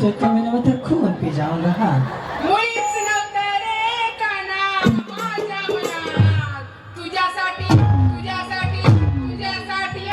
तो तुम्ही मग खून पी जाऊंगा हाँ मुळीच नव्हतं रे काना माझ्या मनात तुझ्यासाठी तुझ्यासाठी तुझ्यासाठी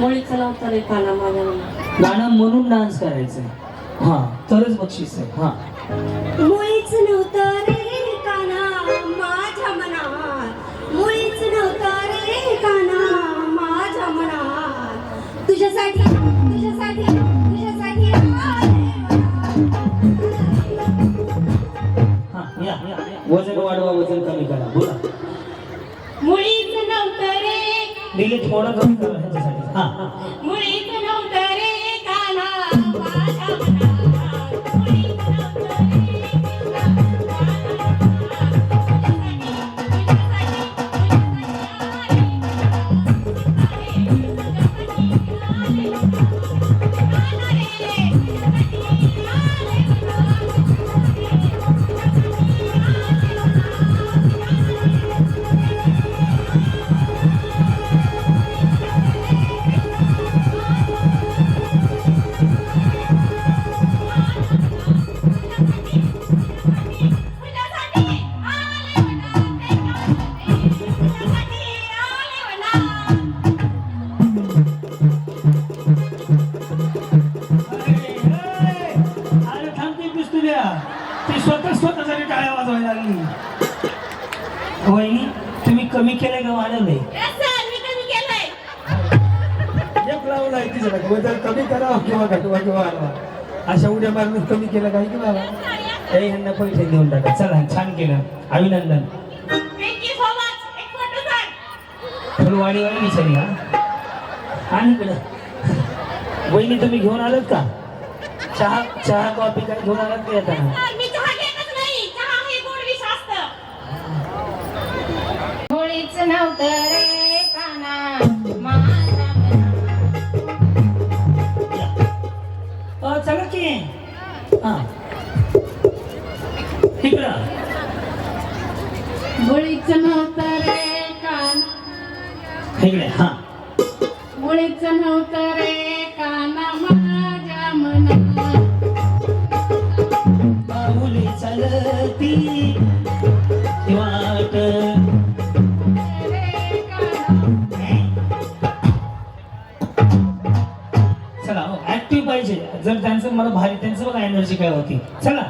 मुळीच नव्हतं रे काना माझ्या मनात गाणं म्हणून डान्स करायचं हा तरच बक्षीस आहे. हा. मुळीच नव्हतं रे काना माझ्या मनात. मुळीच नव्हतं रे काना माझ्या मनात. तुझ्यासाठी तुझ्यासाठी तुझ्यासाठी आले हा या या. वजन वाढवा वजन कमी करा. बोला. मुळीच नव्हतं रे ह्याच्यासाठी हा हा. स्वतः स्वतःसाठी टाळ्या वाजवायला लागली. वहिनी तुम्ही कमी केलंय का वाढवलंय? एक लावला आहे तिच्या बदल कमी करा किंवा घटवा किंवा हलवा अशा उड्या मारून कमी केलं काही की मला ए ह्यांना पैसे देऊन टाका. चला छान केलं. अभिनंदन. फुलवाडी वाली विचारी हा? आणि इकडं. वहिनी तुम्ही घेऊन आलात का? चहा चहा कॉफी काय घेऊन आलात का येताना मी चहा घेतच नाही चहा हे गोड विष असतं नव्हतं रे काना चला की? हा. तिकडं मुळीच नव्हतं रे काना. इकडे हा. नव्हतं रे काना माझ्या पाऊले चालती भारी त्यांचं बघा एनर्जी काय होती? चला.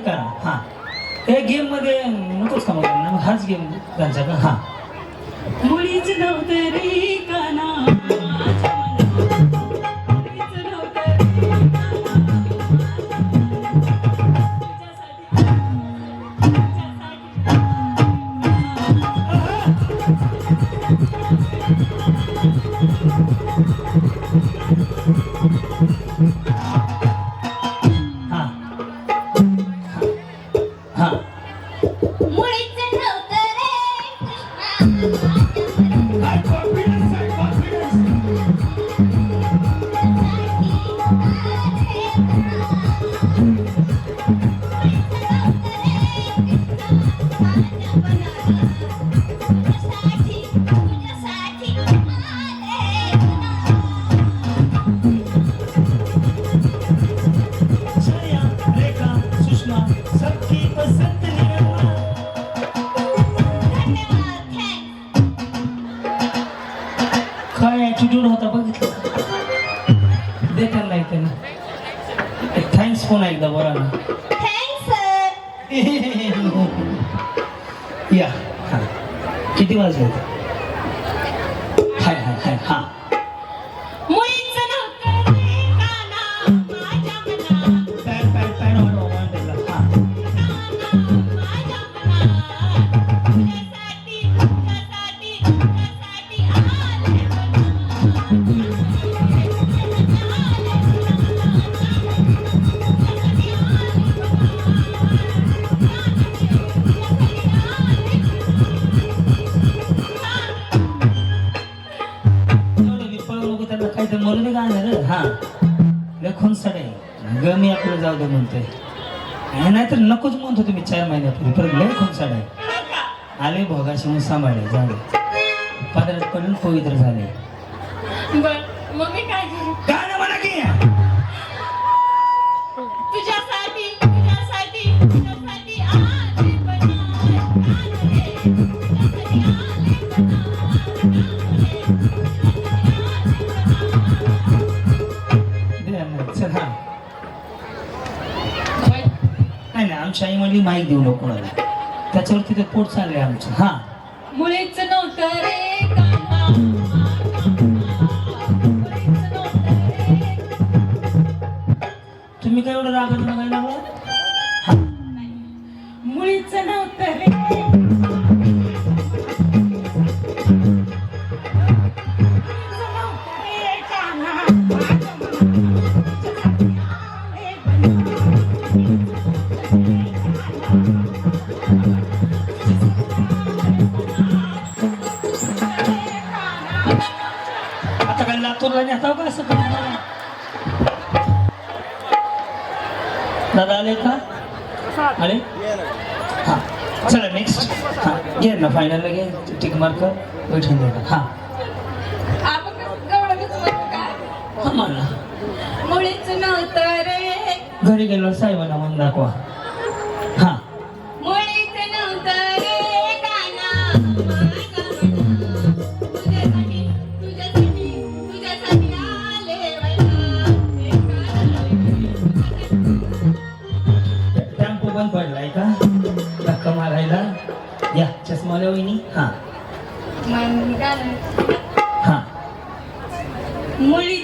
तुम्ही करा हा. हे गेममध्ये नकोच का मग? हाच गेम त्यांचा का? हा. मुळीच नव्हते. Música ചെയ്തു गाणं हा लखून सडे ग मी आपलं जाऊ दे म्हणतोय. आणि नाहीतर नकोच म्हणतो तुम्ही चार महिन्यापूर्वी परत लय खून साडे आले भोगाशी म्हणून सांभाळे जाऊ दे. पादरात पडून पवित्र झाले. गाणं म्हणा की? तुझ्यासाठी तुझ्यासाठी तुझ्यासाठी आले नाही आमच्या आई म्हणली माहीत देऊ नको कोणाला. त्याच्यावरती ते पोट चाललंय आमचं. हा. मुळीच नव्हतं रे. हा चला नेक्स्ट हा घे ना फायनलला घे टिक मार्क बैठून दे ना. हा? हा मला मुळीच नव्हतं रे. घरी गेलो साहेबांना म्हणून दाखवा. हा। मुळीच नव्हतं रे. टॅम्पो बंद पडलाय का? आल्या वहिनी हा. मन गाणं. हा. मुळीच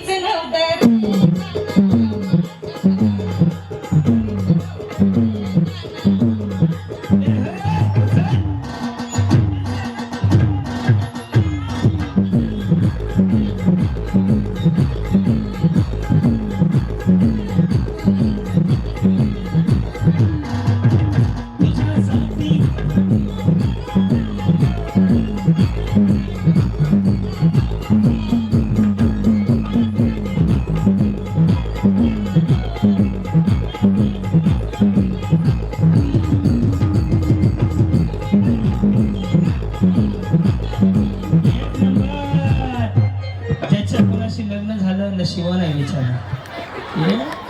ज्याच्या कोणाशी लग्न झालं नशिबा नाही विचारा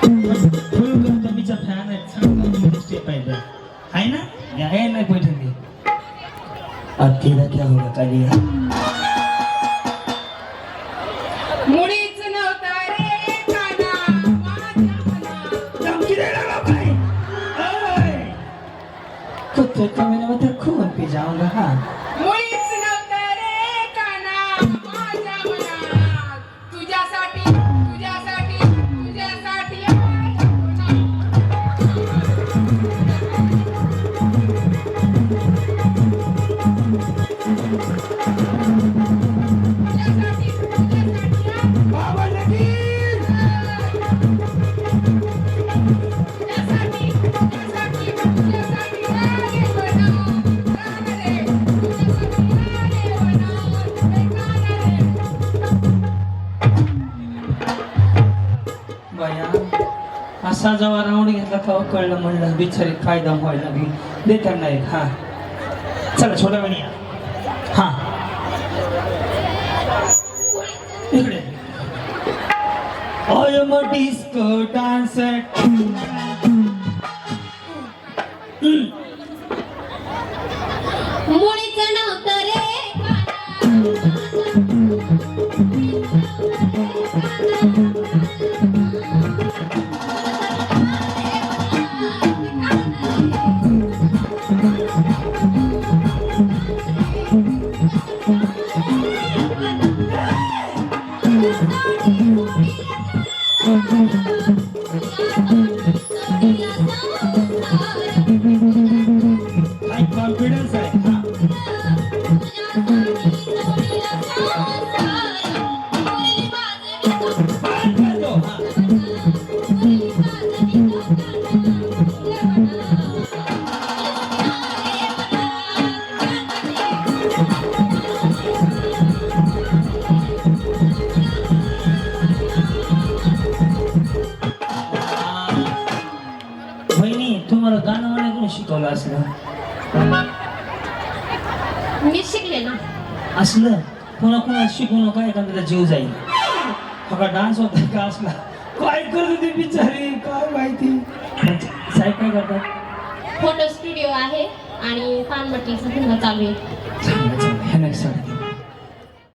फुल गौतमीचा फॅन आहे चांगला स्टेप आहे ना आहे ना? अब तेरा क्या होगा कालिया बता खून पी जाऊंगा हाँ असा जेव्हा राऊंड घेतला तेव्हा कळलं म्हणलं बिचारी काय दम व्हायला लागली दे त्यांना एक हा. चला छोटा वेणी या हा. इकडे. आय एम अ डिस्को शिकवलं असलं. मी शिकले ना. असलं? कोणा कोणा शिकू नका एखाद्याचा जीव जाईल. बघा डान्स होता का असला? काय करत होती बिचारी? काय माहिती? साहेब काय करतात? फोटो स्टुडिओ आहे आणि पानमट्टीचा धंदा चालू आहे. चांगलं